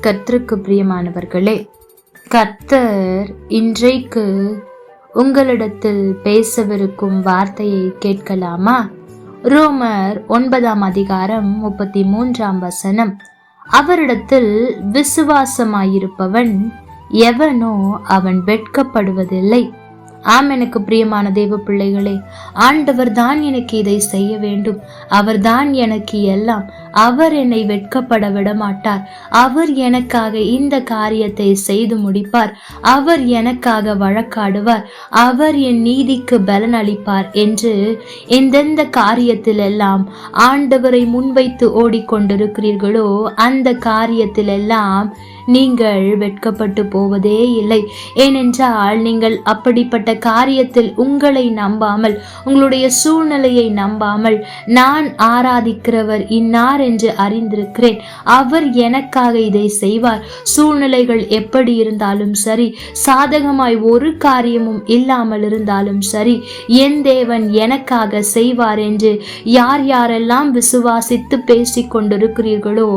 கர்த்தருக்கு பிரியமானவர்களே கர்த்தர் இன்றைக்கு உங்களிடத்தில் பேசவிருக்கும் வார்த்தையை கேட்கலாமா? ரோமர் ஒன்பதாம் அதிகாரம் முப்பத்தி மூன்றாம் வசனம். அவரிடத்தில் விசுவாசமாயிருப்பவன் எவனோ அவன் வெட்கப்படுவதில்லை. ஆம் எனக்கு பிரியமான தேவ பிள்ளைகளே ஆண்டவர் தான் எனக்கு இதை செய்ய வேண்டும். அவர்தான் எனக்கு எல்லாம். அவர் என்னை வெட்கப்பட விட மாட்டார் அவர் எனக்காக இந்த காரியத்தை செய்து முடிப்பார். அவர் எனக்காக வழக்காடுவார். அவர் என் நீதிக்கு பலன் அளிப்பார் என்று எந்தெந்த காரியத்தில் எல்லாம் ஆண்டவரை முன்வைத்து ஓடிக்கொண்டிருக்கிறீர்களோ அந்த காரியத்தில் எல்லாம் நீங்கள் வெட்கப்பட்டு போவதே இல்லை. ஏனென்றால் நீங்கள் அப்படிப்பட்ட காரியத்தில் உங்களை நம்பாமல் உங்களுடைய சூழ்நிலையை நம்பாமல் நான் ஆராதிக்கிறவர் இன்னார் என்று அறிந்திருக்கிறேன். அவர் எனக்காக இதை செய்வார். சூழ்நிலைகள் எப்படி இருந்தாலும் சரி சாதகமாய் ஒரு காரியமும் இல்லாமல் இருந்தாலும் சரி என் தேவன் எனக்காக செய்வார் என்று யார் யாரெல்லாம் விசுவாசித்து பேசிக் கொண்டிருக்கிறீர்களோ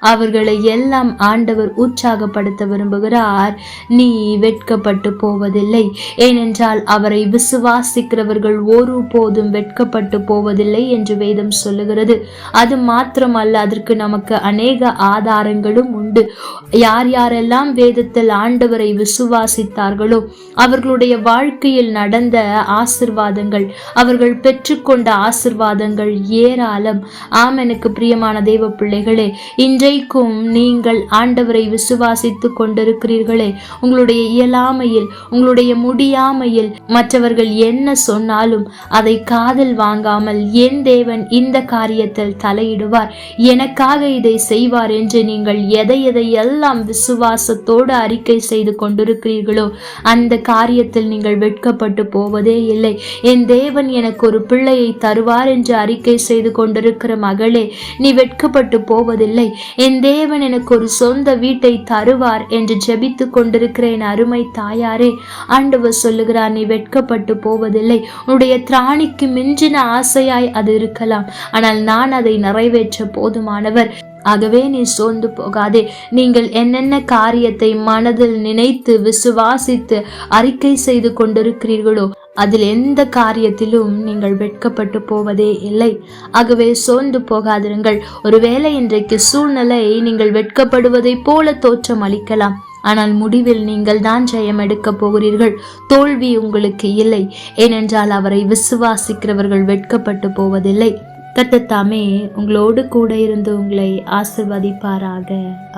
அவர்களை எல்லாம் ஆண்டவர் உற்சாகப்படுத்த விரும்புகிறார். நீ வெட்கப்பட்டு போவதில்லை. ஏனென்றால் அவரை விசுவாசிக்கிறவர்கள் ஒரு போதும் வெட்கப்பட்டு போவதில்லை என்று வேதம் சொல்லுகிறது. அது மாத்திரமல்ல அதற்கு நமக்கு அநேக ஆதாரங்களும் உண்டு. யார் யாரெல்லாம் வேதத்தில் ஆண்டவரை விசுவாசித்தார்களோ அவர்களுடைய வாழ்க்கையில் நடந்த ஆசிர்வாதங்கள் அவர்கள் பெற்றுக்கொண்ட ஆசிர்வாதங்கள் ஏராளம். ஆம் எனக்கு பிரியமான தேவ பிள்ளைகளே இன்றைய இன்றைக்கும் நீங்கள் ஆண்டவரை விசுவாசித்து கொண்டிருக்கிறீர்களே. உங்களுடைய இயலாமையில் உங்களுடைய முடியாமையில் மற்றவர்கள் என்ன சொன்னாலும் அதை காதில் வாங்காமல் என் தேவன் இந்த காரியத்தில் தலையிடுவார். எனக்காக இதை செய்வார் என்று நீங்கள் எதை எதை எல்லாம் விசுவாசத்தோடு அறிக்கை செய்து கொண்டிருக்கிறீர்களோ அந்த காரியத்தில் நீங்கள் வெட்கப்பட்டு போவதே இல்லை. என் தேவன் எனக்கு ஒரு பிள்ளையை தருவார் என்று அறிக்கை செய்து கொண்டிருக்கிற மகளே நீ வெட்கப்பட்டு போவதில்லை. என் தேவன் எனக்கு ஒரு சொந்த வீட்டை தருவார் என்று ஜெபித்து கொண்டிருக்கிறேன் அருமை தாயாரே. ஆண்டவர் சொல்லுகிறார் நீ வெட்கப்பட்டு போவதில்லை. உன்னுடைய திராணிக்கு மிஞ்சின ஆசையாய் அது இருக்கலாம். ஆனால் நான் அதை நிறைவேற்ற போதுமானவர். ஆகவே நீ சோர்ந்து போகாதே. நீங்கள் என்னென்ன காரியத்தை மனதில் நினைத்து விசுவாசித்து அறிக்கை செய்து கொண்டிருக்கிறீர்களோ அதில் எந்த காரியத்திலும் நீங்கள் வெட்கப்பட்டு போவதே இல்லை. ஆகவே சோர்ந்து போகாதிருங்கள். ஒருவேளை இன்றைக்கு சூழ்நிலை நீங்கள் வெட்கப்படுவதைப் போல தோற்றம் அளிக்கலாம். ஆனால் முடிவில் நீங்கள் தான் ஜெயம் எடுக்கப் போகிறீர்கள். தோல்வி உங்களுக்கு இல்லை. ஏனென்றால் அவரை விசுவாசிக்கிறவர்கள் வெட்கப்பட்டு போவதில்லை. கத்தத்தாமே உங்களோடு கூட இருந்து உங்களை ஆசிர்வதிப்பாராக.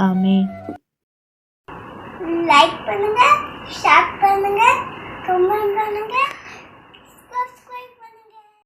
ஆமே லைக் பண்ணுங்க ஷேர்